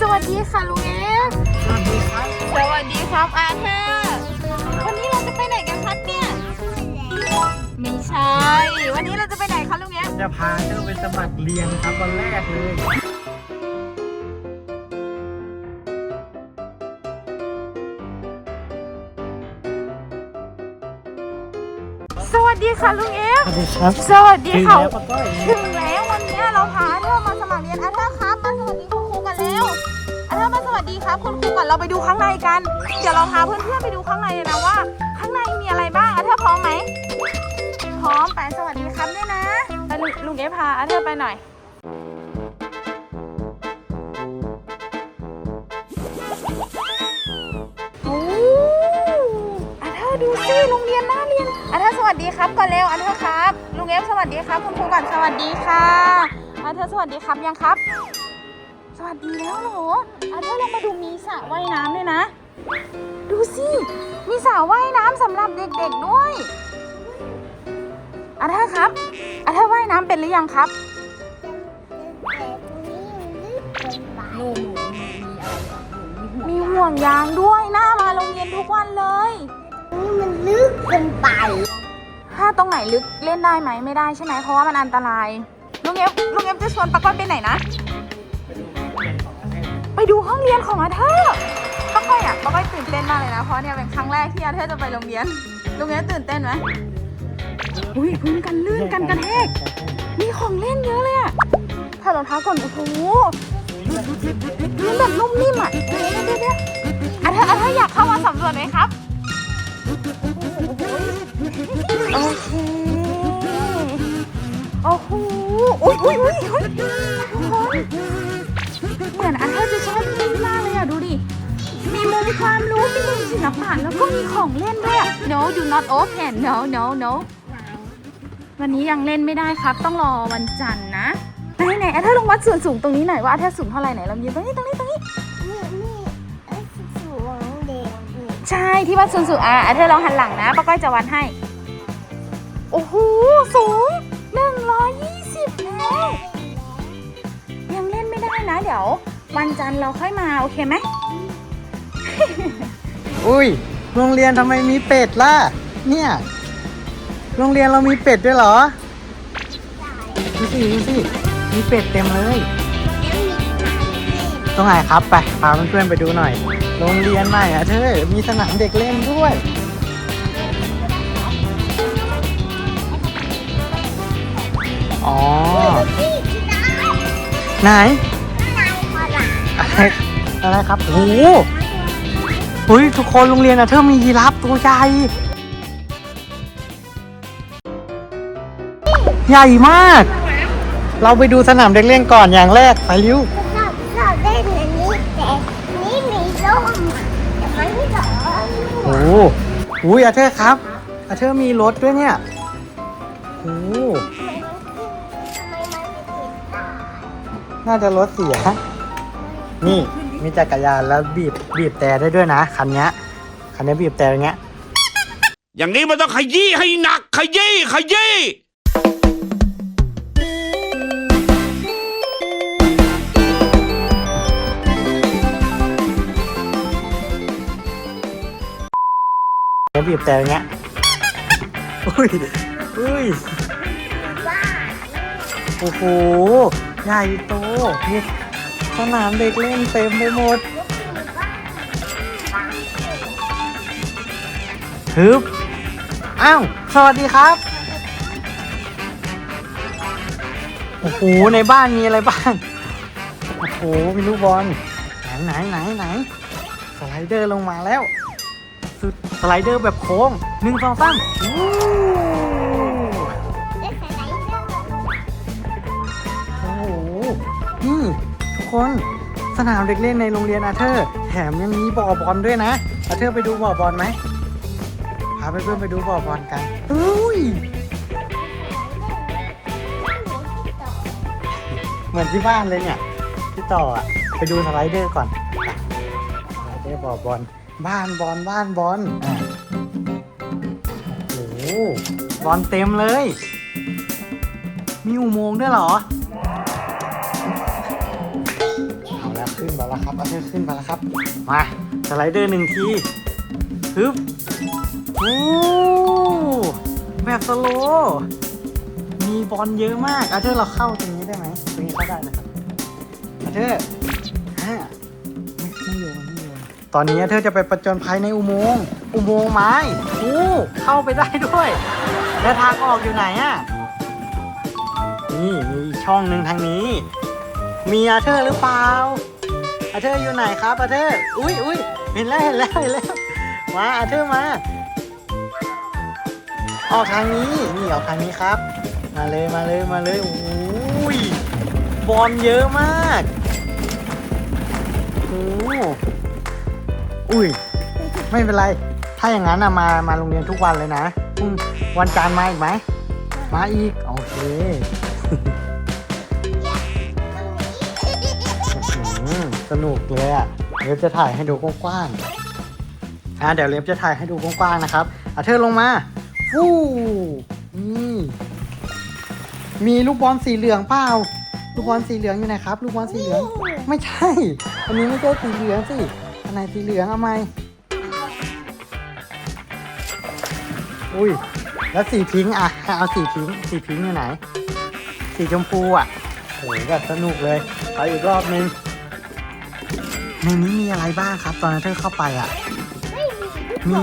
สวัสดีค่ะลุงเอฟสวัสดีครับ สวัสดีครับอาเธอร์วันนี้เราจะไปไหนกันครับเนี่ย ไม่ใช่ วันนี้เราจะไปไหนคะลุงเอฟจะพาเธอไปสมัครเรียนครับวันแรกเลย สวัสดีค่ะลุงเอฟ สวัสดีครับสวัสดีถึงค่ะแล้วป้าก้อย ถึงแล้ววันนี้เราพาอาเธอร์มาสมัครเรียนอาเธอร์ครับมาสวัสดีคุณครูกันแล้วอาเธอร์มาสวัสดีครับคุณครูก่อนเราไปดูข้างในกัน เดี๋ยวเราพาเพื่อนๆไปดูข้างในเลยนะว่า ข้างในมีอะไรบ้างอาเธอร์พร้อมไหมพร้อมไปสวัสดีครับด้วยนะไปลุงลุงเอฟพาอาเธอร์ไปหน่อย โรงเรียนน่าเรียนอาเธอร์สวัสดีครับก่อนเร็วอาเธอร์ครับลุงเอฟสวัสดีครับคุณครูก่อนสวัสดีค่ะอาเธอร์สวัสดีครับยังครับ สวัสดีแล้วเหรออาเธอร์ลองมาดูมีสระว่ายน้ำด้วยนะ ดูสิมีสระว่ายน้ำสำหรับเด็กๆด้วยอาเธอร์ครับอาเธอร์ว่ายน้ำเป็นหรือยังครับหนูหนูมีมีอะไรก่อนหนูมีหัวมีห่วงยางด้วยหน้ามาโรงเรียนทุกวันเลยนี่ มันลึกเกินไป ถ้าตรงไหนลึกเล่นได้ไหมไม่ได้ใช่ไหมเพราะว่ามันอันตราย ลุงเอฟลุงเอฟจะชวนปาก้อยไปไหนนะ ไปดูห้องเรียนของอาเธอร์ปาก้อยอะปาก้อยตื่นเต้นมากเลยนะ เพราะเนี่ยเป็นครั้งแรกที่อาเธอร์จะไปโรงเรียน ลุงเอฟตื่นเต้นไหมอุ้ยพื้นกันลื่นกันกระแทก มีของเล่นเยอะเลยอะถอดรองเท้าก่อนโอ้โหมันแบบนุ่มนิ่มอะเดี๋ยวเดี๋ยวเดี๋ยวอาเธอร์อาเธอร์อยากเข้ามาสำรวจไหมครับ โอเคโอ้โหอุ้ยอุ้ยอุ้ยอุ้ยทุกคนเหมือนอันเธอจะชอบเล่นมากเลยอะดูดิ มีมุมความรู้ มีมุมศิลปะแล้วก็มีของเล่นด้วยอะ No do not open No no no วันนี้ยังเล่นไม่ได้ครับ ต้องรอวันจันทร์นะ ไหนไหนอันเธอลองวัดส่วนสูงตรงนี้หน่อยว่าอันเธอสูงเท่าไหร่ไหนลองยืนตรงนี้ตรงนี้ ใช่ที่วัดส่วนสูงอะอะเธอลองหันหลังนะป้าก้อยจะวัดให้ โอ้โห สูง 120แล้วยังเล่นไม่ได้นะ เดี๋ยว วันจันทร์เราค่อยมา โอเคไหม อุ้ย โรงเรียนทำไมมีเป็ดล่ะ เนี่ย โรงเรียนเรามีเป็ดด้วยเหรอ ดูสิดูสิมีเป็ดเต็มเลย ตรงไหนครับไปพาเพื่อนๆไปดูหน่อย โรงเรียนใหม่อะเธอมีสนามเด็กเล่นด้วยอ๋อไหนอะไรอะไรครับโอ้โหเฮ้ยทุกคนโรงเรียนอะเธอมียีราฟตัวใหญ่ใหญ่มาก เราไปดูสนามเด็กเล่นก่อนอย่างแรกไปริ้ว ชอบชอบเล่นอันนี้แต่นี่มีร่มแต่มันไม่ร้อน โอ้โหอุ้ยอาเธอร์ครับอาเธอร์มีรถด้วยเนี่ยโอ้โหน่าจะรถเสีย นี่มีจักรยานแล้วบีบบีบแต่ได้ด้วยนะคันนี้คันนี้บีบแต่อย่างเงี้ย อย่างนี้มันต้องขยี้ให้หนักขยี้ขยี้ แล้วบีบแต่อย่างเงี้ย อุ้ย อุ้ย โอ้โห ใหญ่โตมีสนามเด็กเล่นเต็มไปหมด ฮึบ อ้าว สวัสดีครับ โอ้โห ในบ้านมีอะไรบ้าง โอ้โห มีลูกบอล ไหนไหนไหนไหน สไลเดอร์ลงมาแล้ว ไลเดอร์แบบโค้งหนึ่งสองสามโอ้โหนี่ทุกคนสนามเด็กเล่นในโรงเรียนอาเธอร์ แถมยังมีบ่อบอลด้วยนะ อาเธอร์ไปดูบ่อบอลไหมพาเพื่อนไปดูบ่อบอลกันอุ้ยเหมือนที่บ้านเลยเนี่ยที่ต่ออะไปดูสไลเดอร์ก่อนสไลเดอร์บ่อบอล บ้านบอลบ้านบอลอะโอ้โหบอลเต็มเลย มีอุโมงค์ด้วยเหรอ เอาแล้วขึ้นมาแล้วครับเอาเธอขึ้นมาแล้วครับ มาสไลเดอร์หนึ่งทีฮึบโอ้แบบสโลว์มีบอลเยอะมากอาเธอร์เราเข้าตรงนี้ได้ไหมตรงนี้เข้าได้นะครับอาเธอร์ฮ ตอนนี้เธอจะไปประจนภัยในอุโมงค์อุโมงค์ไม้โอ้เข้าไปได้ด้วย แล้วทางออกอยู่ไหนอะนี่มีช่องหนึ่งทางนี้ มีอาเธอร์หรือเปล่า อาเธอร์อยู่ไหนครับอาเธอร์ อุ้ยอุ้ยเห็นแล้วเห็นแล้วเห็นแล้ว มาอาเธอร์มา ออกทางนี้ นี่ออกทางนี้ครับ มาเลยมาเลยมาเลยอุ้ยบอลเยอะมากโอ้ อุ้ย ไม่เป็นไร ถ้าอย่างนั้นนะมา มาโรงเรียนทุกวันเลยนะพรุ่งวันจันทร์มาอีกไหม มาอีก โอเคอืมสนุกเลยอะเล็บจะถ่ายให้ดูกว้างๆอะเดี๋ยวเล็บจะถ่ายให้ดูกว้างๆนะครับอะเธอลงมาฟู่นี่มีลูกบอลสีเหลืองเปล่า ลูกบอลสีเหลืองอยู่ไหนครับ ลูกบอลสีเหลือง ไม่ใช่ อันนี้ไม่ใช่สีเหลืองสิ ไหนสีเหลืองเอาไหมอุ้ย แล้วสีพิงค์อะให้เอาสีพิงค์สีพิงค์อยู่ไหน สีชมพูอะโหแบบสนุกเลยไปอีกรอบนึงในนี้มีอะไรบ้างครับ ตอนนั้นเธอเข้าไปอะมี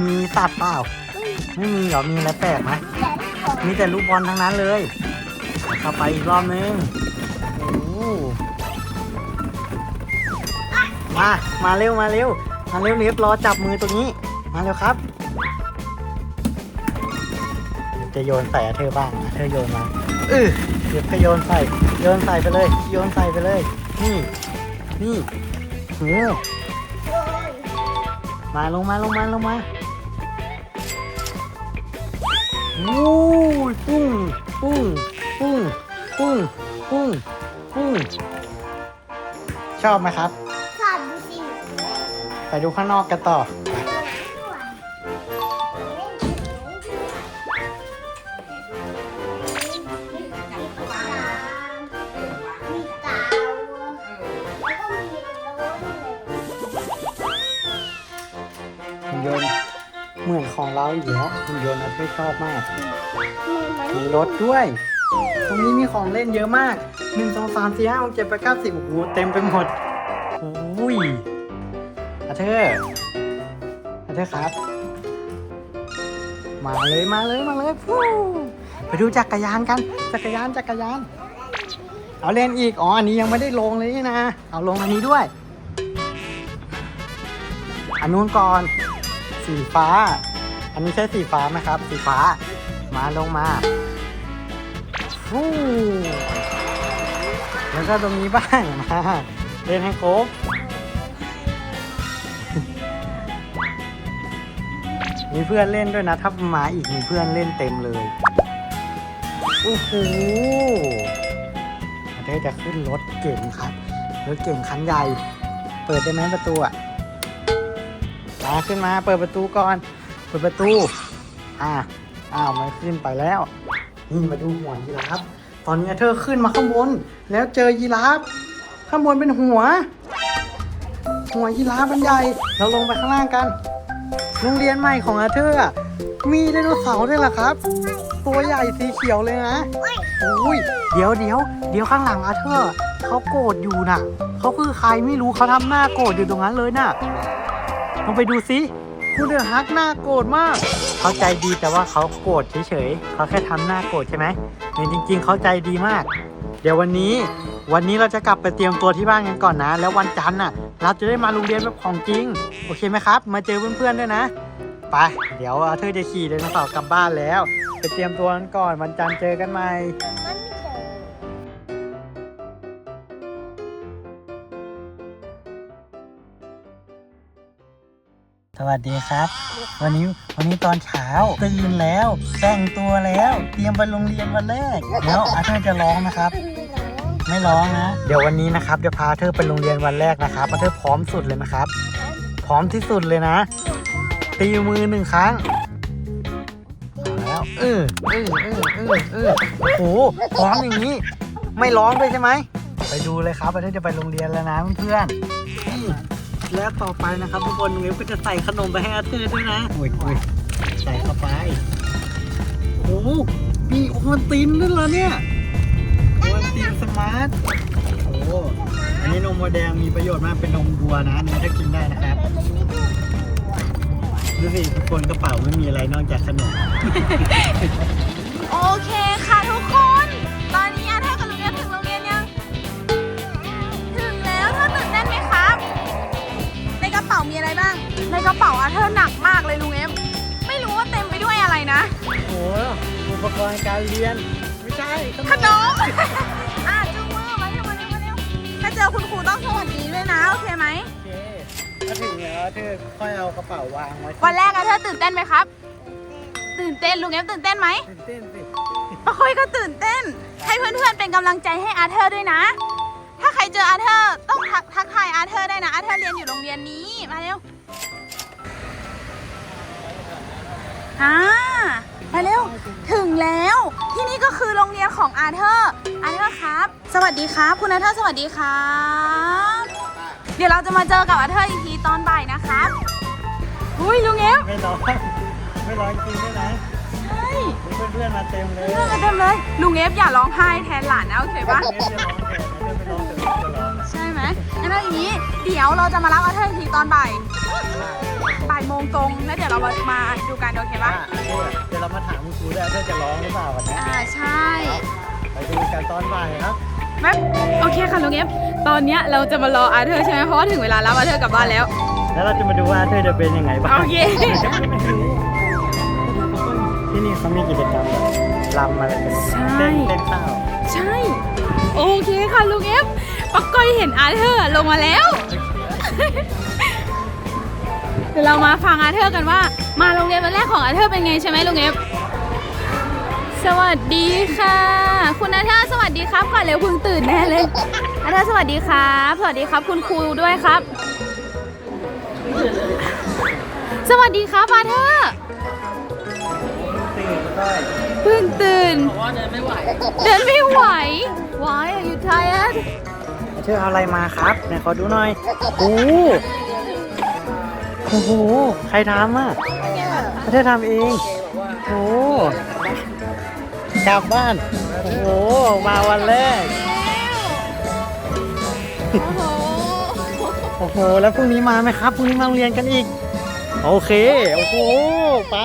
มีสัตว์เปล่า ไม่มีเหรอ มีอะไรแปลกไหมมีแต่ลูกบอลทั้งนั้นเลย เข้าไปอีกรอบนึง โอ้โห มา มาเร็วมาเร็วมาเร็วเรียบรอจับมือตรงนี้ มาเร็วครับ จะโยนใส่เธอบ้างเธอโยนมาเออเดี๋ยวก็โยนใส่โยนใส่ไปเลย โยนใส่ไปเลย นี่ นี่โหมาลงมาลงมาลงมาโอ้ปุ้งปุ้งปุ้งปุ้งปุ้งปุ้งชอบไหมครับ ไปดูข้างนอกกันต่อมีเต่าแล้วก็มีรถหุ่นยนต์เหมือนของเราอีกแล้วหุ่นยนต์นะที่ชอบมาก มีรถด้วย ตรงนี้มีของเล่นเยอะมากหนึ่งสองสามสี่ห้าหกเจ็ดแปดเก้าสิบโอ้โหเต็มไปหมดโอ้ย เธอร์อาเธอร์ครับ มาเลยมาเลยมาเลยฟูไปดูจักรยานกันจักรยานจักรยาน เอาเล่นอีกอ๋ออันนี้ยังไม่ได้ลงเลยนี่นะเอาลงอันนี้ด้วยอันนู้นก่อนสีฟ้า อันนี้ใช่สีฟ้าไหมครับ สีฟ้า มาลงมาฟูแล้วก็ตรงนี้บ้างมาเล่นให้ครบ มีเพื่อนเล่นด้วยนะ ถ้ามาอีกมีเพื่อนเล่นเต็มเลยโอ้โหเธอจะขึ้นรถเก่งครับ รถเก่งคันใหญ่ เปิดได้ไหมประตูอะมาขึ้นมาเปิดประตูก่อน เปิดประตู อ่าอ้าวมันขึ้นไปแล้ว นี่มาดูหัวยีราฟ ตอนนี้เธอขึ้นมาข้างบน แล้วเจอยีราฟ ข้างบนเป็นหัว หัวยีราฟมันใหญ่ เราลงไปข้างล่างกัน โรงเรียนใหม่ของอาเธอร์อะมีไดโนเสาร์ด้วยเหรอครับ ตัวใหญ่สีเขียวเลยนะอุ้ยเดี๋ยวเดี๋ยวเดี๋ยวข้างหลังอาเธอร์เขาโกรธอยู่น่ะเขาคือใครไม่รู้เขาทำหน้าโกรธอยู่ตรงนั้นเลยน่ะลองไปดูสิคุณเดือฮักหน้าโกรธมาก เขาใจดีแต่ว่าเขาโกรธเฉยๆเขาแค่ทำหน้าโกรธใช่ไหมแต่จริง ๆ เขาใจดีมาก เดี๋ยววันนี้ วันนี้เราจะกลับไปเตรียมตัวที่บ้านกันก่อนนะ แล้ววันจันทร์น่ะ เราจะได้มาโรงเรียนแบบของจริง โอเคไหมครับ มาเจอเพื่อนๆด้วยนะ ไป เดี๋ยวเธอจะขี่ไดโนเสาร์กลับบ้านแล้ว ไปเตรียมตัวกันก่อน วันจันทร์เจอกันใหม่ มันไม่เจอสวัสดีครับ วันนี้วันนี้ตอนเช้าตื่นแล้วแต่งตัวแล้ว เตรียมไปโรงเรียนวันแรก แล้วอาเธอร์จะร้องนะครับ ไม่ร้องนะ เดี๋ยววันนี้นะครับจะพาเธอไปโรงเรียนวันแรกนะครับอาเธอร์พร้อมสุดเลยนะครับ พร้อมที่สุดเลยนะ ตีมือหนึ่งครั้งเอาแล้วเออเออเออเออเออโอ้โหร้องอย่างนี้ ไม่ร้องด้วยใช่ไหมไปดูเลยครับอาเธอร์จะไปโรงเรียนแล้วนะเพื่อนๆนี่แล้วต่อไปนะครับทุกคนเวฟก็จะใส่ขนมไปให้อาเธอร์ด้วยนะโอ้ยโอ้ยใส่เข้าไปโอ้โหมีโอวัลตินด้วยเหรอเนี่ยโอวัล ตินสมาร์ท โอ้โหอันนี้นมวัวแดงมีประโยชน์มากเป็นนมวัวนะอันนี้ถ้ากินได้นะครับ ดูสิทุกคนกระเป๋าไม่มีอะไรนอกจากขนม โอเคค่ะทุกคน ตอนนี้อาเธอร์กับลุงเอฟถึงโรงเรียนยัง ถึงแล้วเธอตื่นเต้นไหมครับ ในกระเป๋ามีอะไรบ้าง ในกระเป๋าอาเธอร์หนักมากเลยลุงเอฟ ไม่รู้ว่าเต็มไปด้วยอะไรนะ โอ้โหอุปกรณ์การเรียนไม่ ใช่ขนมอะจูงมือมาเร็วมาเร็วมาเร็วถ้าเจอคุณครูต้องสวัสดีด้วยนะโอเคไหมโอเคถ้าถึงแล้วเธอค่อยเอากระเป๋าวางไว้วันแรกอาเธอร์ตื่นเต้นไหมครับ ตื่นเต้นลุงเอฟตื่นเต้นไหมตื่นเต้นสิปะคอยก็ตื่นเต้น ให้เพื่อนๆเป็นกำลังใจให้อาเธอร์ด้วยนะ ถ้าใครเจออาเธอร์ต้องทักทักทายอาเธอร์ได้นะอาเธอร์เรียนอยู่โรงเรียนนี้มาเร็ว อ่ามาเร็ว ถึงแล้ว ที่นี่ก็คือโรงเรียนของอาเธอร์ อาเธอร์ครับ สวัสดีครับ คุณอาเธอร์สวัสดีครับ เดี๋ยวเราจะมาเจอกับอาเธอร์อีกทีตอนบ่ายนะครับอุ้ยลุงเอฟไม่ร้อนไม่ร้อนจริงด้วยนะใช่เพื่อนๆมาเต็มเลยเรื่องกันเต็มเลย ลุงเอฟอย่าร้องไห้แทนหลานนะโอเคปะเพื่อนจะร้องแทนเพื่อนไม่ร้องแต่ลูกจะร้องนะใช่ไหมงั้นเอาอย่างนี้ เดี๋ยวเราจะมารับอาเธอร์อีกทีตอนบ่ายบ่าย โมงตรงแล้วเดี๋ยวเรามาดูกันโอเคปะว่าเดี๋ยวเรามาถามคุณครูด้วยว่าเธอจะร้องหรือเปล่าวันนี้อ่าใช่ ไปดูกันตอนบ่ายครับแม่โอเคค่ะลุงเอฟตอนเนี้ยเราจะมารออาเธอร์ใช่ไหมเพราะว่าถึงเวลารับอาเธอร์กลับบ้านแล้ว แล้วเราจะมาดูว่าเธอจะเป็นยังไงบ้างโอเคที่นี่เขามีกิจกรรมแบบรำอะไรกันใช่เต้นเต้นข้าวใช่ โอเคค่ะลุงเอฟปักก้อยเห็นอาเธอร์ลงมาแล้วเดี๋ยวเรามาฟังอาเธอร์กันว่า มาโรงเรียนวันแรกของอาเธอร์เป็นไงใช่ไหมลุงเอฟสวัสดีค่ะ คุณอาเธอร์สวัสดีครับก่อนเร็วเพิ่งตื่นแน่เลยอาเธอร์สวัสดีครับสวัสดีครับคุณครูด้วยครับ สวัสดีครับอาเธอร์เพิ่งตื่นบอกว่าเดินไม่ไหวเดินไม่ไหว Why are you tired เธอเอาอะไรมาครับไหนขอดูหน่อยโอ้ โหโอ้โห ใครทำอะเธอทำเอง โอ้โหกลับบ้าน โอ้โห มาวันแรกโอ้โหโอ้โห แล้วพรุ่งนี้มาไหมครับ พรุ่งนี้มาโรงเรียนกันอีก โอเค โอ้โห ไป